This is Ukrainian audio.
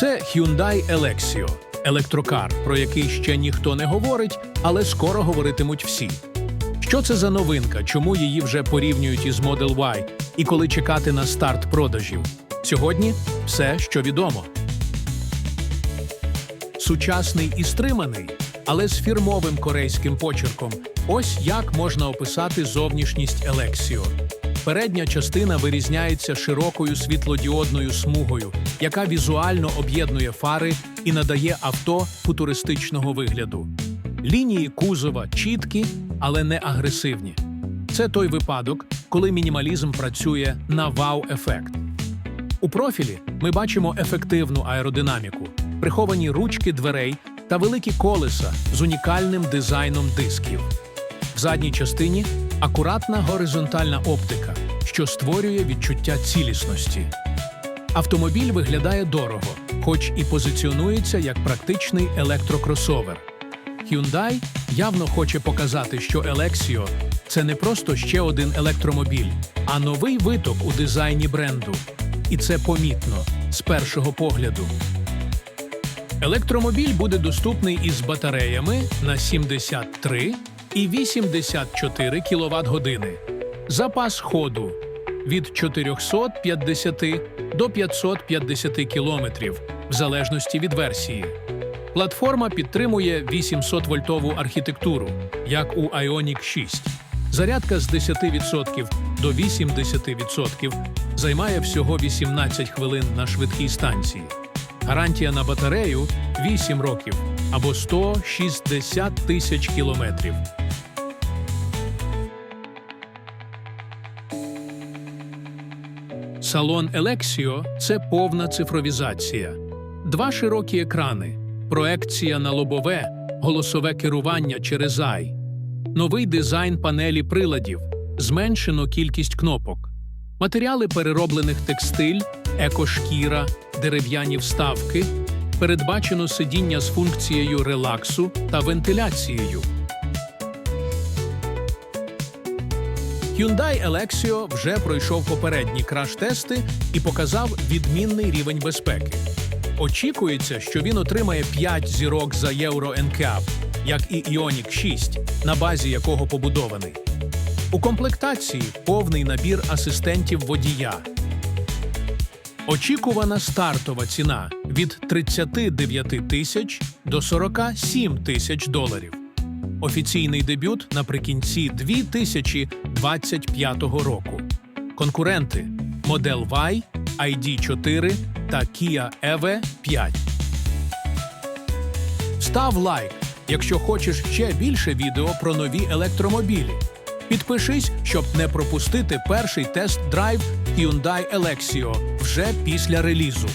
Це Hyundai Elexio – електрокар, про який ще ніхто не говорить, але скоро говоритимуть всі. Що це за новинка? Чому її вже порівнюють із Model Y? І коли чекати на старт продажів? Сьогодні все, що відомо. Сучасний і стриманий, але з фірмовим корейським почерком. Ось як можна описати зовнішність Елексіо. Передня частина вирізняється широкою світлодіодною смугою, яка візуально об'єднує фари і надає авто футуристичного вигляду. Лінії кузова чіткі, але не агресивні. Це той випадок, коли мінімалізм працює на вау-ефект. У профілі ми бачимо ефективну аеродинаміку, приховані ручки дверей та великі колеса з унікальним дизайном дисків. В задній частині акуратна горизонтальна оптика, що створює відчуття цілісності. Автомобіль виглядає дорого, хоч і позиціонується як практичний електрокросовер. Hyundai явно хоче показати, що Elexio – це не просто ще один електромобіль, а новий виток у дизайні бренду. І це помітно з першого погляду. Електромобіль буде доступний із батареями на 73 і 84 кВт години. Запас ходу від 450 до 550 км в залежності від версії. Платформа підтримує 800-вольтову архітектуру, як у Ioniq 6. Зарядка з 10% до 80% займає всього 18 хвилин на швидкій станції. Гарантія на батарею 8 років або 160 тисяч кілометрів. Салон Елексіо це повна цифровізація. Два широкі екрани, проекція на лобове, голосове керування через AI, новий дизайн панелі приладів, зменшено кількість кнопок, матеріали перероблених текстиль, екошкіра, дерев'яні вставки, передбачено сидіння з функцією релаксу та вентиляцією. Hyundai Elexio вже пройшов попередні краш-тести і показав відмінний рівень безпеки. Очікується, що він отримає 5 зірок за Євро NCAP, як і Ioniq 6, на базі якого побудований. У комплектації повний набір асистентів водія. Очікувана стартова ціна від 39 тисяч до 47 тисяч доларів. Офіційний дебют наприкінці 2025 року. Конкуренти Model Y, ID4 та Kia EV 5. Став лайк, якщо хочеш ще більше відео про нові електромобілі. Підпишись, щоб не пропустити перший тест-драйв Hyundai Elexio вже після релізу.